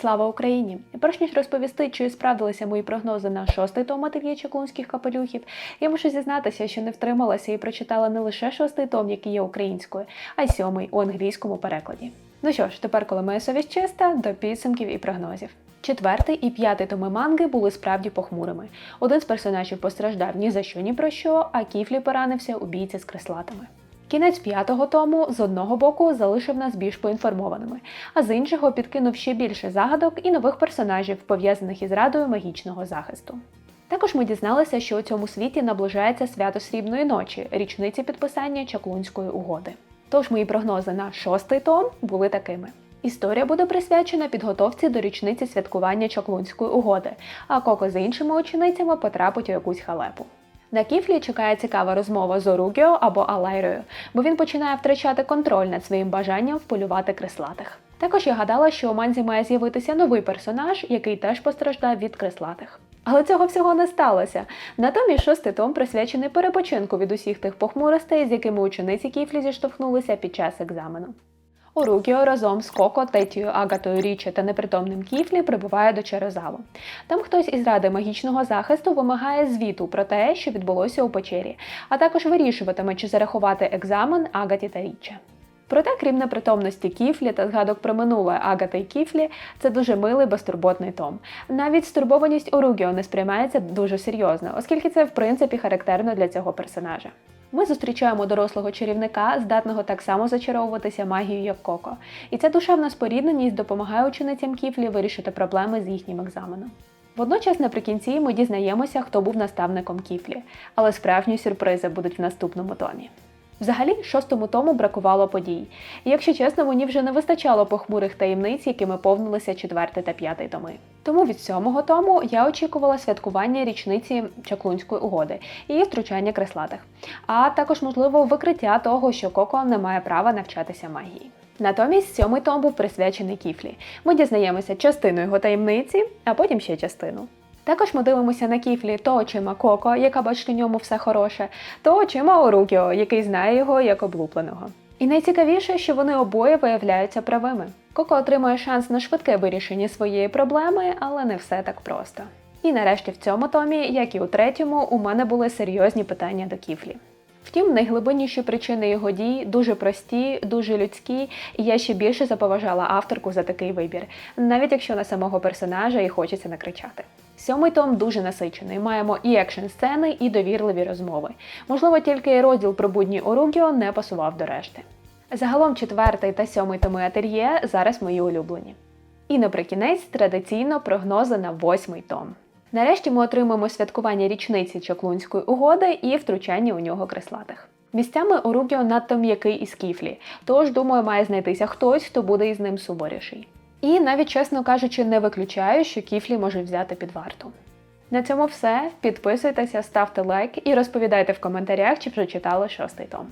Слава Україні! Перш ніж розповісти, чи справдилися мої прогнози на шостий том ательє чаклунських капелюхів, я мушу зізнатися, що не втрималася і прочитала не лише шостий том, який є українською, а й сьомий у англійському перекладі. Ну що ж, тепер, коли моя совість чиста, до підсумків і прогнозів. Четвертий і п'ятий томи манги були справді похмурими. Один з персонажів постраждав ні за що, ні про що, а Кіфлі поранився у бійці з креслатами. Кінець п'ятого тому з одного боку залишив нас більш поінформованими, а з іншого підкинув ще більше загадок і нових персонажів, пов'язаних із радою магічного захисту. Також ми дізналися, що у цьому світі наближається свято Срібної ночі, річниці підписання Чаклунської угоди. Тож мої прогнози на шостий том були такими. Історія буде присвячена підготовці до річниці святкування Чаклунської угоди, а Коко з іншими ученицями потрапить у якусь халепу. На Кіфлі чекає цікава розмова з Оругіо або Алайрою, бо він починає втрачати контроль над своїм бажанням вполювати креслатих. Також я гадала, що у манзі має з'явитися новий персонаж, який теж постраждав від креслатих. Але цього всього не сталося. Натомість шостий том присвячений перепочинку від усіх тих похмуростей, з якими учениці Кіфлі зіштовхнулися під час екзамену. Орукіо разом з Коко, Тетією, Агатою Річі та непритомним Кіфлі прибуває до Черезалу. Там хтось із ради магічного захисту вимагає звіту про те, що відбулося у печері, а також вирішуватиме, чи зарахувати екзамен Агаті та Річі. Проте, крім непритомності Кіфлі та згадок про минуле Агата і Кіфлі, це дуже милий безтурботний том. Навіть стурбованість Оругіо не сприймається дуже серйозно, оскільки це в принципі характерно для цього персонажа. Ми зустрічаємо дорослого чарівника, здатного так само зачаровуватися магією, як Коко. І ця душевна спорідненість допомагає ученицям Кіфлі вирішити проблеми з їхнім екзаменом. Водночас наприкінці ми дізнаємося, хто був наставником Кіфлі, але справжні сюрпризи будуть в наступному томі. Взагалі, шостому тому бракувало подій. І якщо чесно, мені вже не вистачало похмурих таємниць, якими повнилися четвертий та п'ятий томи. Тому від сьомого тому я очікувала святкування річниці Чаклунської угоди і втручання креслатих, а також, можливо, викриття того, що Коко не має права навчатися магії. Натомість сьомий том був присвячений Кіфлі. Ми дізнаємося частину його таємниці, а потім ще частину. Також ми дивимося на кіфлі то очима Коко, яка бачить у ньому все хороше, то очима Орукіо, який знає його як облупленого. І найцікавіше, що вони обоє виявляються правими. Коко отримує шанс на швидке вирішення своєї проблеми, але не все так просто. І нарешті в цьому томі, як і у третьому, у мене були серйозні питання до кіфлі. Втім, найглибинніші причини його дій дуже прості, дуже людські, і я ще більше заповажала авторку за такий вибір, навіть якщо на самого персонажа і хочеться накричати. Сьомий том дуже насичений. Маємо і екшн сцени, і довірливі розмови. Можливо, тільки розділ про будні Оругіо не пасував до решти. Загалом четвертий та сьомий томи Атер'є зараз мої улюблені. І наприкінець традиційно прогнози на восьмий том. Нарешті ми отримаємо святкування річниці Чаклунської угоди і втручання у нього креслатих. Місцями Оругіо надто м'який із кіфлі, тож, думаю, має знайтися хтось, хто буде із ним суворіший. І навіть, чесно кажучи, не виключаю, що кіфлі може взяти під варту. На цьому все. Підписуйтеся, ставте лайк і розповідайте в коментарях, чи вже читали шостий том.